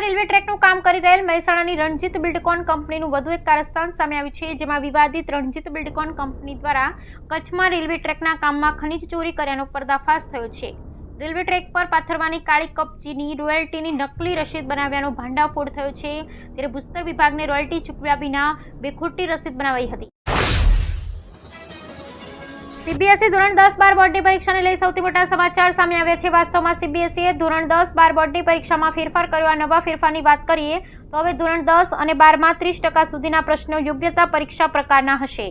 Railway ટ્રેકનું કામ કરી રહેલ મહેસાણાની રણજીત બિલ્ડકોન કંપનીનું વધુ એક કારસ્તાન સામે આવ્યું છે, જેમાં વિવાદિત રણજીત બિલ્ડકોન કંપની દ્વારા કચ્છમાં રેલવે ટ્રેકના કામમાં ખનીજ ચોરી કર્યાનો પર્દાફાશ થયો છે. રેલવે ટ્રેક પર પાથરવાની કાળી કપચીની રોયલ્ટીની નકલી રસીદ બનાવ્યાનો ભાંડાફોડ થયો છે. ત્યારે ભૂસ્તર વિભાગને રોયલ્ટી ચૂકવ્યા વિના બે ખોટી રસીદ બનાવાઈ હતી. સીબીએસઈ ધોરણ દસ બાર બોર્ડની પરીક્ષાને લઈ સૌથી મોટા સમાચાર સામે આવ્યા છે. વાસ્તવમાં સીબીએસઈએ ધોરણ દસ બાર બોર્ડની પરીક્ષામાં ફેરફાર કર્યો. આ નવા ફેરફારની વાત કરીએ તો હવે ધોરણ દસ અને બારમાં ત્રીસ ટકા સુધીના પ્રશ્નો યોગ્યતા પરીક્ષા પ્રકારના હશે.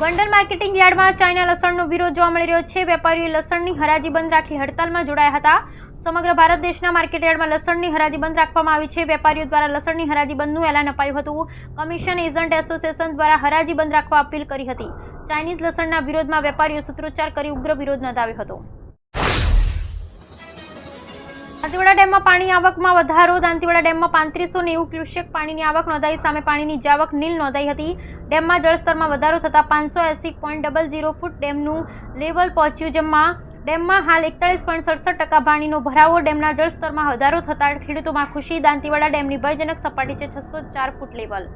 ગોંડલ માર્કેટિંગ યાર્ડમાં ચાઇના લસણનો વિરોધ જોવા મળી રહ્યો છે. વેપારીઓએ લસણની હરાજી બંધ રાખી હડતાલમાં જોડાયા હતા. સમગ્ર ભારત દેશના માર્કેટયાર્ડમાં લસણની હરાજી બંધ રાખવામાં આવી છે. વેપારીઓ દ્વારા લસણની હરાજી બંધનું એલાન અપાયું હતું. કમિશન એજન્ટ એસોસિએશન દ્વારા હરાજી બંધ રાખવા અપીલ કરી હતી. ચાઇનીઝ લસણના વિરોધમાં વેપારીઓ સૂત્રોચ્ચાર કરી ઉગ્ર વિરોધ નોંધાવ્યો હતો. દાંતીવાડા ડેમમાં પાણી આવકમાં વધારો. દાંતીવાડા ડેમમાં પાંત્રીસો નેવું ક્યુસેક પાણીની આવક નોંધાઈ. સામે પાણીની જાવક નીલ નોંધાઈ હતી. ડેમમાં જળસ્તરમાં વધારો થતાં પાંચસો એસી પોઈન્ટ ડબલ ઝીરો ફૂટ ડેમનું લેવલ પહોંચ્યું, જેમાં ડેમમાં હાલ એકતાળીસ પોઈન્ટ સડસઠ ટકા પાણીનો ભરાવો, ડેમના જળસ્તરમાં વધારો થતાં ખેડૂતોમાં ખુશી, દાંતીવાડા ડેમની ભયજનક સપાટી છે છસો ચાર ફૂટ લેવલ.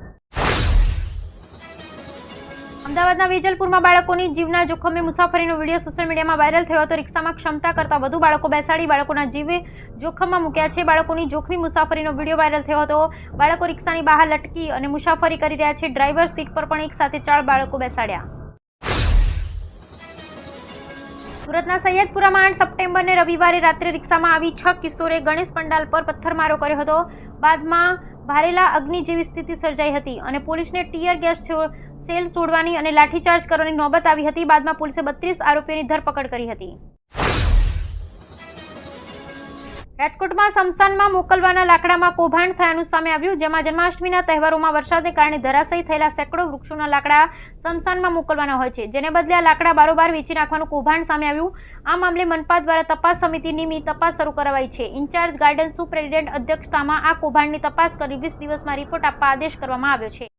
અમદાવાદના વેજલપુરમાં બાળકોની જીવના જોખમે મુસાફરીનો વીડિયો સોશિયલ મીડિયામાં વાયરલ થયો હતો. રિક્ષામાં ક્ષમતા કરતાં વધુ બાળકો બેસાડી બાળકોના જીવે જોખમમાં મૂક્યા છે. બાળકોની જોખમી મુસાફરીનો વીડિયો વાયરલ થયો હતો. બાળકો રિક્ષાની બહાર લટકી અને મુસાફરી કરી રહ્યા છે. ડ્રાઈવર સીટ પર પણ એક સાથે ચાર બાળકો બેસાડ્યા. સુરતના સૈયદપુરામાં આઠ સપ્ટેમ્બરને રવિવારે રાત્રે રિક્ષામાં આવી છ કિશોરે ગણેશ પંડાલ પર પથ્થરમારો કર્યો હતો. બાદમાં ભારેલા અગ્નિ જેવી સ્થિતિ સર્જાઈ હતી અને પોલીસને ટીયર ગેસ સેલ છોડવાની અને લાઠીચાર્જ કરવાની નોબત આવી હતી. બાદમાં પોલીસે બત્રીસ આરોપીઓની ધરપકડ કરી હતી. રાજકોટમાં સમસાનમાં મોકલવાના લાકડામાં કૌભાંડ થયાનું સામે આવ્યું, જેમાં જન્માષ્ટમીના તહેવારોમાં વરસાદને કારણે ધરાશયી થયેલા સેંકડો વૃક્ષોના લાકડા સમસાનમાં મોકલવાના હોય છે. જેને બદલે આ લાકડા બારોબાર વેચી નાખવાનું કૌભાંડ સામે આવ્યું. આ મામલે મનપા દ્વારા તપાસ સમિતિ નિમી તપાસ શરૂ કરાવાઈ છે. ઇન્ચાર્જ ગાર્ડન સુપ્રેસિડેન્ટ અધ્યક્ષતામાં આ કૌભાંડની તપાસ કરી વીસ દિવસમાં રિપોર્ટ આપવા આદેશ કરવામાં આવ્યો છે.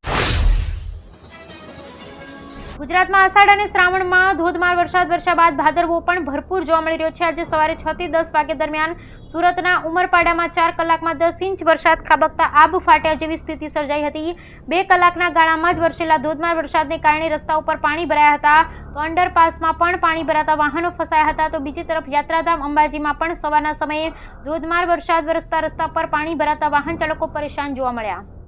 ગુજરાતમાં અષાઢ અને શ્રાવણમાં ધોધમાર વરસાદ, વરસ્યા બાદ ભાદરવો પણ ભરપૂર જોવા મળી રહ્યો છે. આજે સવારે છ થી દસ વાગ્યા દરમિયાન સુરતના ઉમરપાડામાં ચાર કલાકમાં દસ ઇંચ વરસાદ ખાબકતા આબ ફાટ્યા જેવી સ્થિતિ સર્જાઈ હતી. બે કલાકના ગાળામાં જ વરસેલા ધોધમાર વરસાદને કારણે રસ્તા ઉપર પાણી ભરાયા હતા. તો અંડરપાસમાં પણ પાણી ભરાતા વાહનો ફસાયા હતા. તો બીજી તરફ યાત્રાધામ અંબાજીમાં પણ સવારના સમયે ધોધમાર વરસાદ વરસતા રસ્તા પર પાણી ભરાતા વાહન ચાલકો પરેશાન જોવા મળ્યા.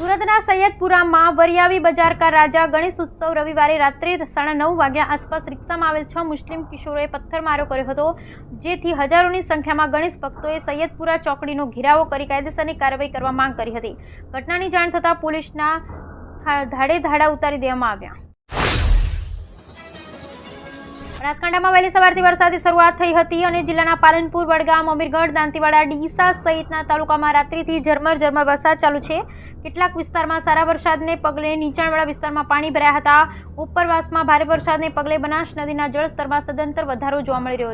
સુરતના સૈયદપુરામાં વરિયાવી બજાર કા રાજા ગણેશ ઉત્સવ રવિવારે રાત્રે સાડા નવ વાગ્યા આસપાસ રિક્ષામાં આવેલ છ મુસ્લિમ કિશોરોએ પથ્થરમારો કર્યો હતો, જેથી હજારોની સંખ્યામાં ગણેશ ભક્તોએ સૈયદપુરા ચોકડીનો ઘેરાવો કરી કાયદેસરની કાર્યવાહી કરવા માંગ કરી હતી. ઘટનાની જાણ થતાં પોલીસના ધાડે ધાડા ઉતારી દેવામાં આવ્યા. બનાસકાંઠામાં વહેલી સવારથી વરસાદની શરૂઆત થઈ હતી અને જિલ્લાના પાલનપુર, વડગામ, અમીરગઢ, દાંતીવાડા, ડીસા સહિતના તાલુકામાં રાત્રિથી ઝરમર ઝરમર વરસાદ ચાલુ છે. કેટલાક વિસ્તારમાં સારા વરસાદને પગલે નીચાણવાળા વિસ્તારમાં પાણી ભરાયા હતા. ઉપરવાસમાં ભારે વરસાદને પગલે બનાસ નદીના જળસ્તરમાં સદંતર વધારો જોવા મળી રહ્યો છે.